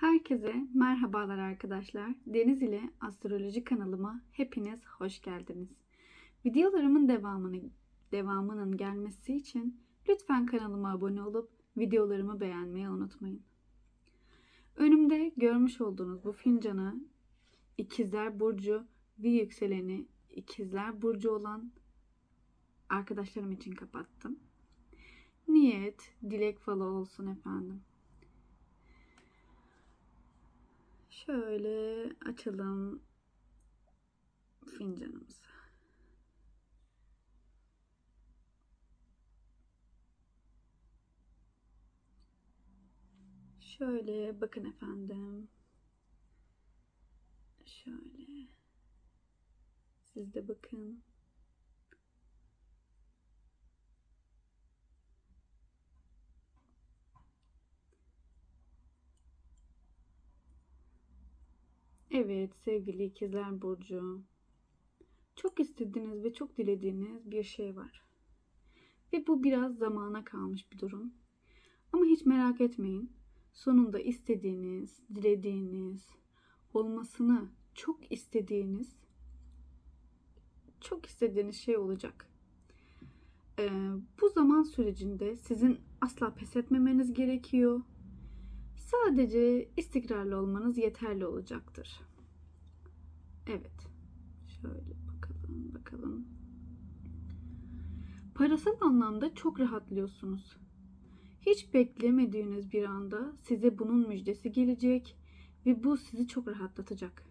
Herkese merhabalar arkadaşlar. Deniz ile Astroloji kanalıma hepiniz hoş geldiniz. Videolarımın devamını devamının gelmesi için lütfen kanalıma abone olup videolarımı beğenmeyi unutmayın. Önümde görmüş olduğunuz bu fincanı İkizler Burcu ve yükseleni İkizler Burcu olan arkadaşlarım için kapattım. Niyet, dilek falı olsun efendim. Şöyle açalım fincanımızı. Şöyle bakın efendim. Şöyle. Siz de bakın. Evet sevgili ikizler burcu. Çok istediğiniz ve çok dilediğiniz bir şey var. Ve bu biraz zamana kalmış bir durum. Ama hiç merak etmeyin. Sonunda istediğiniz, dilediğiniz, olmasını çok istediğiniz, çok istediğiniz şey olacak. Ee, bu zaman sürecinde sizin asla pes etmemeniz gerekiyor. Sadece istikrarlı olmanız yeterli olacaktır. Evet. Şöyle bakalım bakalım. Parasal anlamda çok rahatlıyorsunuz. Hiç beklemediğiniz bir anda size bunun müjdesi gelecek ve bu sizi çok rahatlatacak.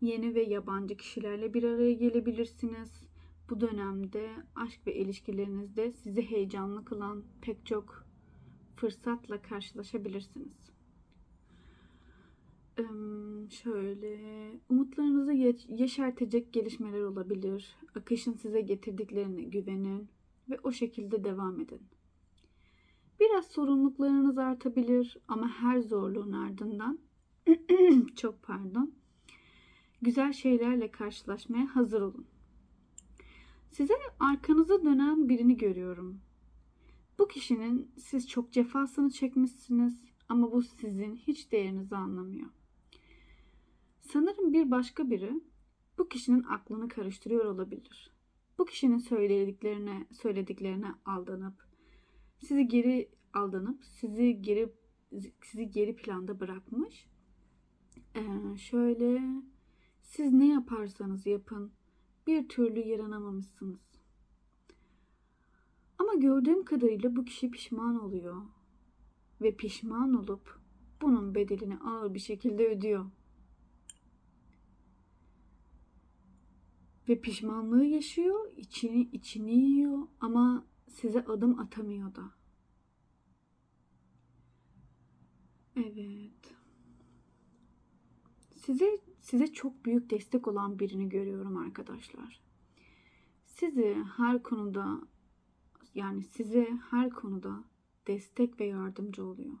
Yeni ve yabancı kişilerle bir araya gelebilirsiniz. Bu dönemde aşk ve ilişkilerinizde sizi heyecanlı kılan pek çok fırsatla karşılaşabilirsiniz. Şöyle umutlarınızı yeşertecek gelişmeler olabilir. Akışın size getirdiklerine güvenin ve o şekilde devam edin. Biraz sorumluluklarınız artabilir ama her zorluğun ardından çok pardon güzel şeylerle karşılaşmaya hazır olun. Size arkanıza dönen birini görüyorum. Bu kişinin siz çok cefasını çekmişsiniz ama bu sizin hiç değerinizi anlamıyor. Sanırım bir başka biri bu kişinin aklını karıştırıyor olabilir. Bu kişinin söylediklerine söylediklerine aldanıp sizi geri aldanıp sizi geri sizi geri planda bırakmış. Ee, şöyle siz ne yaparsanız yapın bir türlü yaranamamışsınız. Ama gördüğüm kadarıyla bu kişi pişman oluyor ve pişman olup bunun bedelini ağır bir şekilde ödüyor. Ve pişmanlığı yaşıyor, içini içini yiyor ama size adım atamıyor da. Evet. Size size çok büyük destek olan birini görüyorum arkadaşlar. Sizi her konuda yani size her konuda destek ve yardımcı oluyor.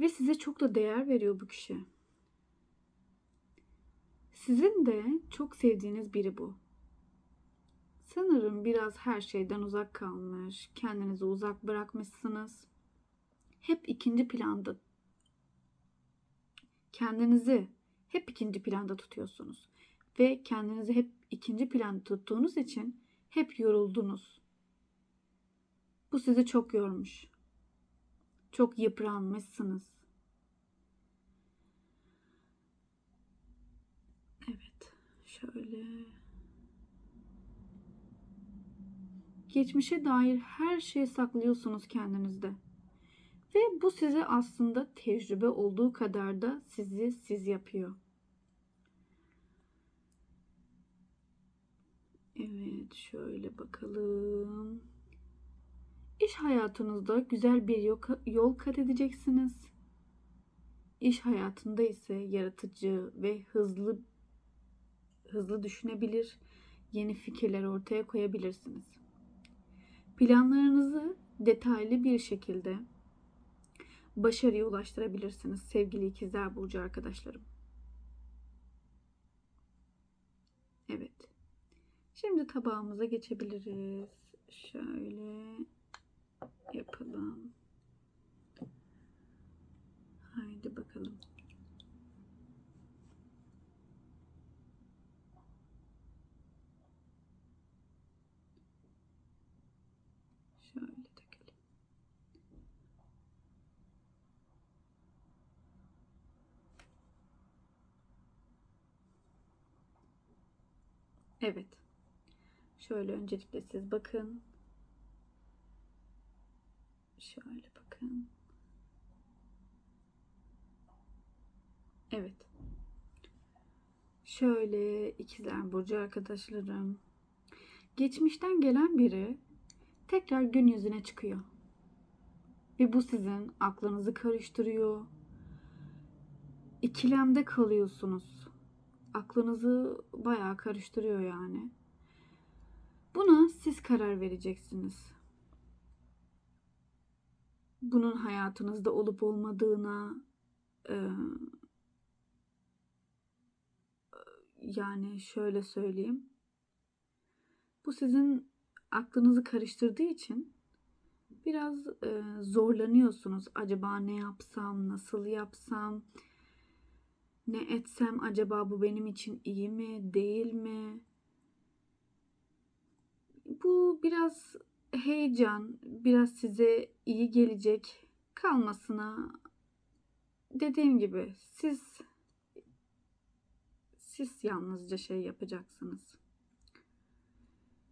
Ve size çok da değer veriyor bu kişi. Sizin de çok sevdiğiniz biri bu. Sanırım biraz her şeyden uzak kalmış, kendinizi uzak bırakmışsınız. Hep ikinci planda kendinizi hep ikinci planda tutuyorsunuz ve kendinizi hep ikinci planda tuttuğunuz için hep yoruldunuz. Bu sizi çok yormuş. Çok yıpranmışsınız. Evet, şöyle. Geçmişe dair her şeyi saklıyorsunuz kendinizde. Ve bu size aslında tecrübe olduğu kadar da sizi siz yapıyor. Evet, şöyle bakalım. İş hayatınızda güzel bir yol kat edeceksiniz. İş hayatında ise yaratıcı ve hızlı hızlı düşünebilir, yeni fikirler ortaya koyabilirsiniz. Planlarınızı detaylı bir şekilde başarıya ulaştırabilirsiniz sevgili ikizler burcu arkadaşlarım. Evet. Şimdi tabağımıza geçebiliriz. Şöyle yapalım. Evet. Şöyle öncelikle siz bakın. Şöyle bakın. Evet. Şöyle ikizler burcu arkadaşlarım. Geçmişten gelen biri tekrar gün yüzüne çıkıyor. Ve bu sizin aklınızı karıştırıyor. İkilemde kalıyorsunuz. Aklınızı bayağı karıştırıyor yani. Buna siz karar vereceksiniz. Bunun hayatınızda olup olmadığına e, yani şöyle söyleyeyim. Bu sizin aklınızı karıştırdığı için biraz e, zorlanıyorsunuz. Acaba ne yapsam, nasıl yapsam, ne etsem acaba bu benim için iyi mi, değil mi? Bu biraz heyecan, biraz size iyi gelecek kalmasına dediğim gibi siz siz yalnızca şey yapacaksınız.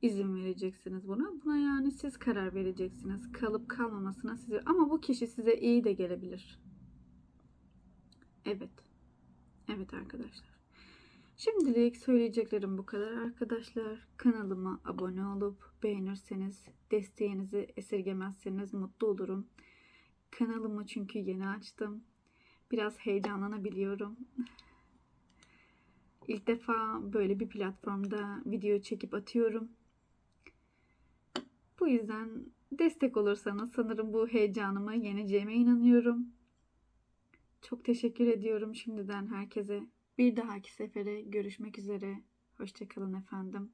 İzin vereceksiniz buna. Buna yani siz karar vereceksiniz. Kalıp kalmamasına size ama bu kişi size iyi de gelebilir. Evet. Evet arkadaşlar. Şimdilik söyleyeceklerim bu kadar arkadaşlar. Kanalıma abone olup beğenirseniz, desteğinizi esirgemezseniz mutlu olurum. Kanalımı çünkü yeni açtım. Biraz heyecanlanabiliyorum. İlk defa böyle bir platformda video çekip atıyorum. Bu yüzden destek olursanız sanırım bu heyecanımı yeneceğime inanıyorum. Çok teşekkür ediyorum şimdiden herkese. Bir dahaki sefere görüşmek üzere. Hoşçakalın efendim.